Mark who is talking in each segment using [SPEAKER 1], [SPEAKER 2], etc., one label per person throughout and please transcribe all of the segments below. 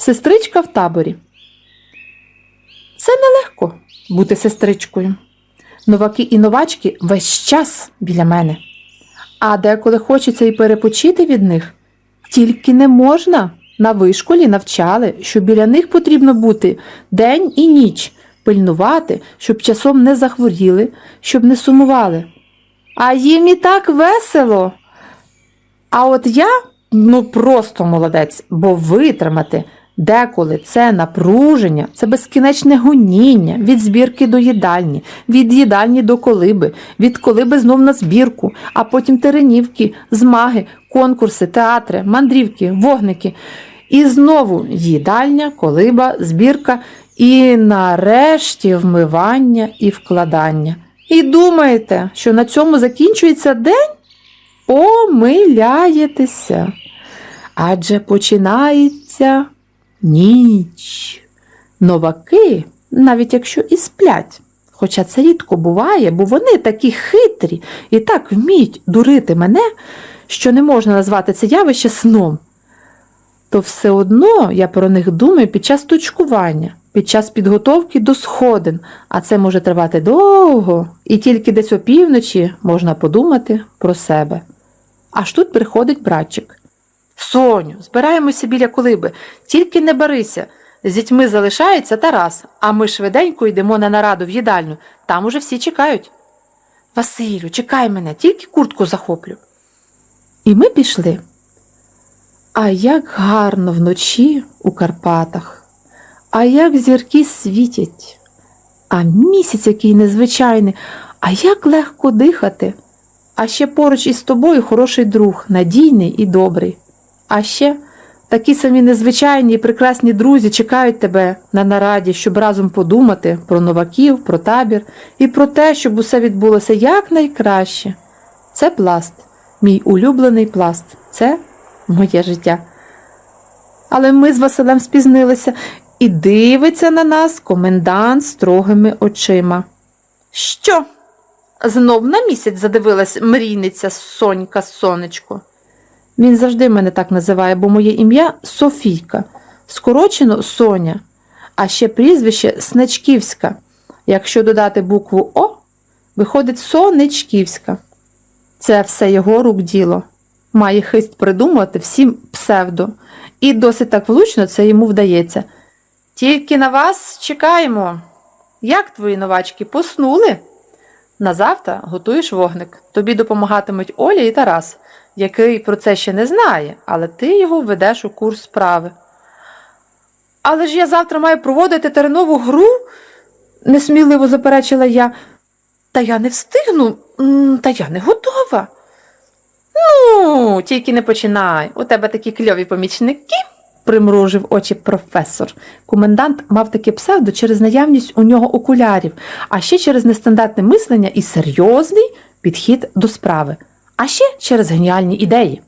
[SPEAKER 1] Сестричка в таборі. Це нелегко бути сестричкою. Новаки і новачки весь час біля мене. А деколи хочеться і перепочити від них, тільки не можна. На вишколі навчали, що біля них потрібно бути день і ніч, пильнувати, щоб часом не захворіли, щоб не сумували. А їм і так весело. А от я ну просто молодець, бо витримати деколи це напруження, це безкінечне гоніння від збірки до їдальні, від їдальні до колиби, від колиби знов на збірку, а потім теренівки, змаги, конкурси, театри, мандрівки, вогники. І знову їдальня, колиба, збірка і нарешті вмивання і вкладання. І думаєте, що на цьому закінчується день? Помиляєтеся. Адже починається ніч. Новаки, навіть якщо і сплять, хоча це рідко буває, бо вони такі хитрі і так вміють дурити мене, що не можна назвати це явище сном, то все одно я про них думаю під час точкування, під час підготовки до сходин, а це може тривати довго, і тільки десь опівночі можна подумати про себе. Аж тут приходить братчик. Соню, збираємося біля колиби, тільки не барися. З дітьми залишається Тарас, а ми швиденько йдемо на нараду в їдальню. Там уже всі чекають. Василю, чекай мене, тільки куртку захоплю. І ми пішли. А як гарно вночі у Карпатах, а як зірки світять, а місяць який незвичайний, а як легко дихати. А ще поруч із тобою хороший друг, надійний і добрий. А ще такі самі незвичайні і прекрасні друзі чекають тебе на нараді, щоб разом подумати про новаків, про табір і про те, щоб усе відбулося якнайкраще. Це пласт, мій улюблений пласт. Це моє життя. Але ми з Василем спізнилися і дивиться на нас комендант строгими очима. Що? Знов на місяць задивилась мрійниця Сонька Сонечко. Він завжди мене так називає, бо моє ім'я Софійка, скорочено Соня, а ще прізвище Снечківська. Якщо додати букву О, виходить Сонечківська. Це все його рук діло. Має хист придумувати всім псевдо, і досить так влучно це йому вдається. Тільки на вас чекаємо. Як твої новачки поснули? На завтра готуєш вогник. Тобі допомагатимуть Оля і Тарас, який про це ще не знає, але ти його введеш у курс справи. Але ж я завтра маю проводити теренову гру, несміливо заперечила я. Та я не встигну, та я не готова. Ну, тільки не починай. У тебе такі кльові помічники, примружив очі професор. Комендант мав таке псевдо через наявність у нього окулярів, а ще через нестандартне мислення і серйозний підхід до справи, а ще через геніальні ідеї.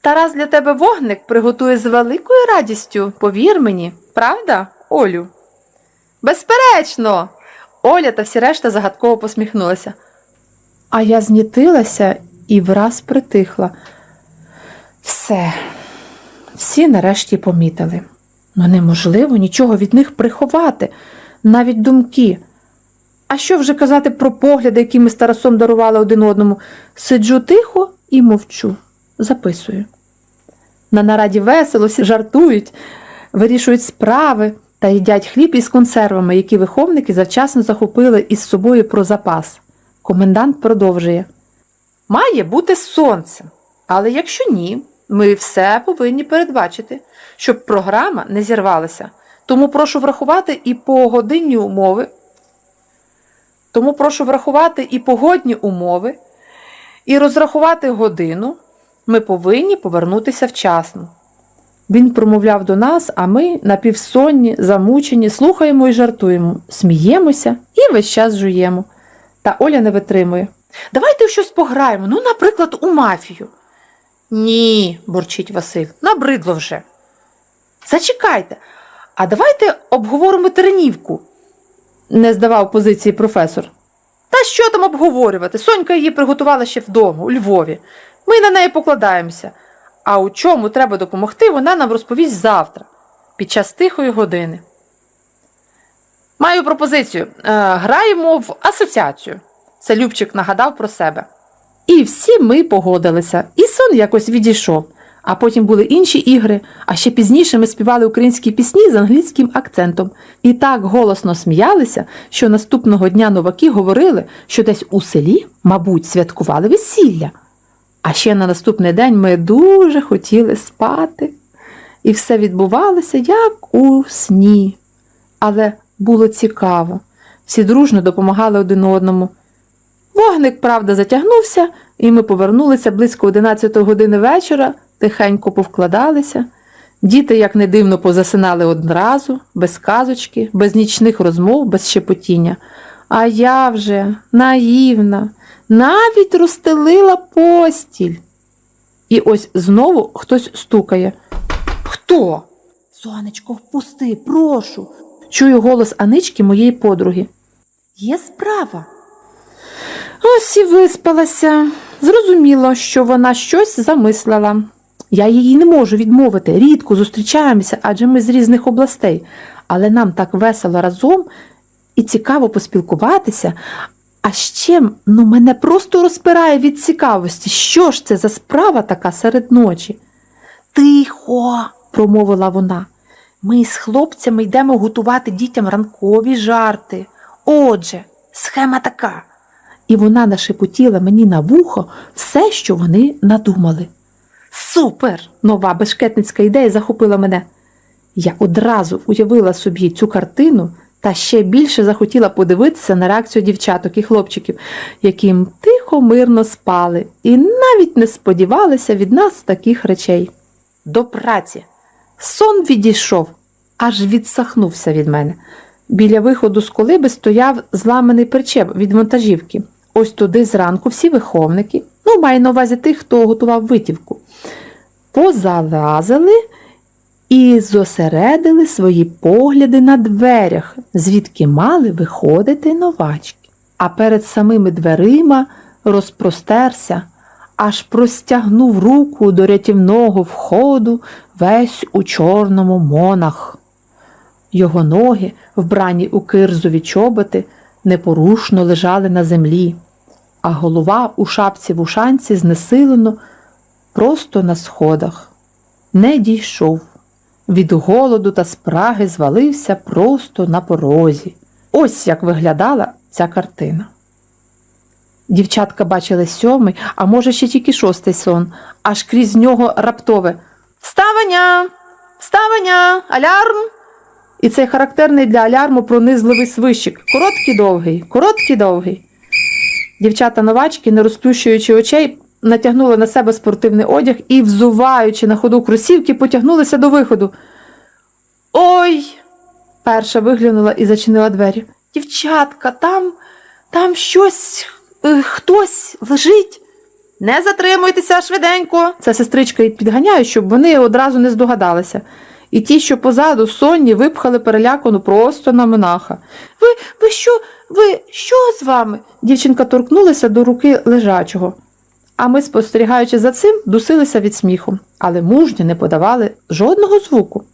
[SPEAKER 1] Тарас для тебе вогник приготує з великою радістю, повір мені, правда, Олю? Безперечно. Оля та всі решта загадково посміхнулися. А я знітилася і враз притихла. Все, всі нарешті помітили. Ну неможливо нічого від них приховати, навіть думки. А що вже казати про погляди, які ми з Тарасом дарували один одному? Сиджу тихо і мовчу, записую. На нараді весело, жартують, вирішують справи та їдять хліб із консервами, які виховники завчасно захопили із собою про запас. Комендант продовжує. Має бути сонце. Але якщо ні, ми все повинні передбачити, щоб програма не зірвалася. Тому прошу врахувати і погодинні умови. Тому прошу врахувати і погодні умови, і розрахувати годину. Ми повинні повернутися вчасно. Він промовляв до нас, а ми, напівсонні, замучені, слухаємо і жартуємо, сміємося і весь час жуємо. Та Оля не витримує. Давайте щось пограємо, ну, наприклад, у мафію. Ні, бурчить Василь, набридло вже. Зачекайте, а давайте обговоримо теренівку, не здавав позиції професор. Та що там обговорювати? Сонька її приготувала ще вдома, у Львові. Ми на неї покладаємося. А у чому треба допомогти, вона нам розповість завтра. під час тихої години. Маю пропозицію. Е, граємо в асоціацію. Це Любчик нагадав про себе. І всі ми погодилися, і сон якось відійшов. А потім були інші ігри, а ще пізніше ми співали українські пісні з англійським акцентом. І так голосно сміялися, що наступного дня новаки говорили, що десь у селі, мабуть, святкували весілля. А ще на наступний день ми дуже хотіли спати. І все відбувалося як у сні. Але було цікаво. Всі дружно допомагали один одному. Вогник, правда, затягнувся, і ми повернулися близько 11 години вечора, тихенько повкладалися. Діти, як не дивно, позасинали одразу, без казочки, без нічних розмов, без шепотіння. А я вже наївна, навіть розстелила постіль. І ось знову хтось стукає. Хто? Сонечко, впусти, прошу. Чую голос Анички моєї подруги. Є справа. Ось і виспалася. Зрозуміло, що вона щось замислила. Я її не можу відмовити, рідко зустрічаємося, адже ми з різних областей, але нам так весело разом і цікаво поспілкуватися. А ще ну, мене просто розпирає від цікавості, що ж це за справа така серед ночі. Тихо, промовила вона. Ми з хлопцями йдемо готувати дітям ранкові жарти. Отже, схема така. І вона нашепотіла мені на вухо все, що вони надумали. Супер! Нова бешкетницька ідея захопила мене. Я одразу уявила собі цю картину та ще більше захотіла подивитися на реакцію дівчаток і хлопчиків, яким тихо мирно спали, і навіть не сподівалися від нас таких речей. До праці. Сон відійшов, аж відсахнувся від мене. Біля виходу з колиби стояв зламаний причеп від вантажівки. Ось туди зранку всі виховники, ну, маю на увазі тих, хто готував витівку, позалазили і зосередили свої погляди на дверях, звідки мали виходити новачки. А перед самими дверима розпростерся, аж простягнув руку до рятівного входу весь у чорному монах. Його ноги, вбрані у кирзові чоботи, непорушно лежали на землі, а голова у шапці вушанці знесилено просто на сходах. Не дійшов. Від голоду та спраги звалився просто на порозі. Ось як виглядала ця картина. Дівчатка бачили сьомий, а може ще тільки шостий сон, аж крізь нього раптове Вставання! Вставання! Алярм! І цей характерний для алярму пронизливий свищик. Короткий довгий, короткий довгий. Дівчата новачки, не розплющуючи очей, натягнули на себе спортивний одяг і, взуваючи на ходу кросівки, потягнулися до виходу. Ой! Перша виглянула і зачинила двері. Дівчатка, там, там щось, е, хтось лежить. Не затримуйтеся швиденько. Це сестричка і підганяє, щоб вони одразу не здогадалися. І ті, що позаду, сонні, випхали перелякану просто на монаха. Ви, ви що, ви що з вами? Дівчинка торкнулася до руки лежачого. А ми, спостерігаючи за цим, дусилися від сміху, але мужні не подавали жодного звуку.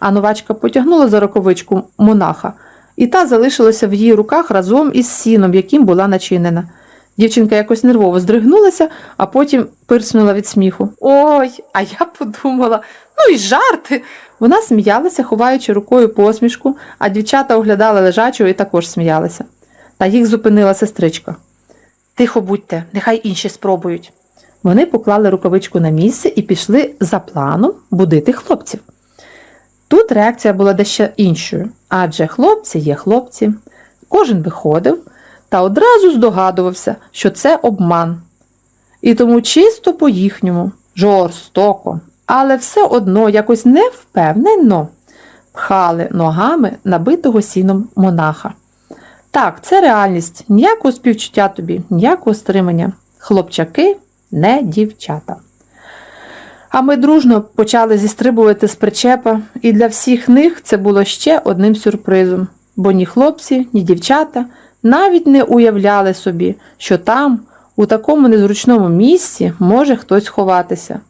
[SPEAKER 1] А новачка потягнула за роковичку монаха, і та залишилася в її руках разом із сіном, яким була начинена. Дівчинка якось нервово здригнулася, а потім пирснула від сміху. Ой, а я подумала, ну і жарти. Вона сміялася, ховаючи рукою посмішку, а дівчата оглядали лежачого і також сміялися. Та їх зупинила сестричка. Тихо будьте, нехай інші спробують. Вони поклали рукавичку на місце і пішли за планом будити хлопців. Тут реакція була дещо іншою, адже хлопці є хлопці. Кожен виходив та одразу здогадувався, що це обман. І тому чисто по-їхньому, жорстоко, але все одно якось невпевнено пхали ногами набитого сіном монаха. Так, це реальність, ніякого співчуття тобі, ніякого стримання. Хлопчаки не дівчата. А ми дружно почали зістрибувати з причепа, і для всіх них це було ще одним сюрпризом, бо ні хлопці, ні дівчата навіть не уявляли собі, що там, у такому незручному місці, може хтось ховатися.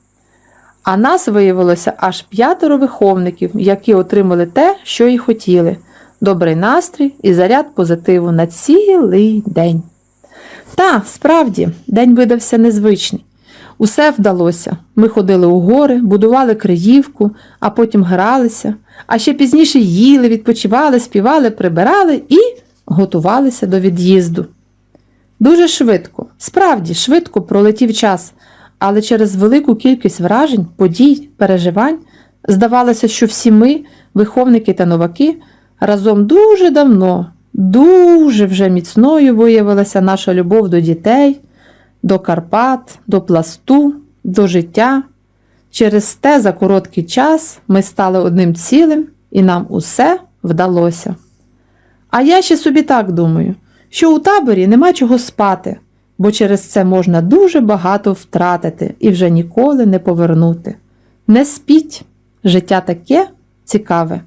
[SPEAKER 1] А нас виявилося аж п'ятеро виховників, які отримали те, що й хотіли добрий настрій і заряд позитиву на цілий день. Та, справді, день видався незвичний. Усе вдалося. Ми ходили у гори, будували криївку, а потім гралися, а ще пізніше їли, відпочивали, співали, прибирали і готувалися до від'їзду. Дуже швидко, справді швидко пролетів час, але через велику кількість вражень, подій, переживань здавалося, що всі ми, виховники та новаки, разом дуже давно, дуже вже міцною виявилася наша любов до дітей, до Карпат, до пласту, до життя. Через те за короткий час ми стали одним цілим, і нам усе вдалося. А я ще собі так думаю, що у таборі нема чого спати, бо через це можна дуже багато втратити і вже ніколи не повернути. Не спіть, життя таке цікаве.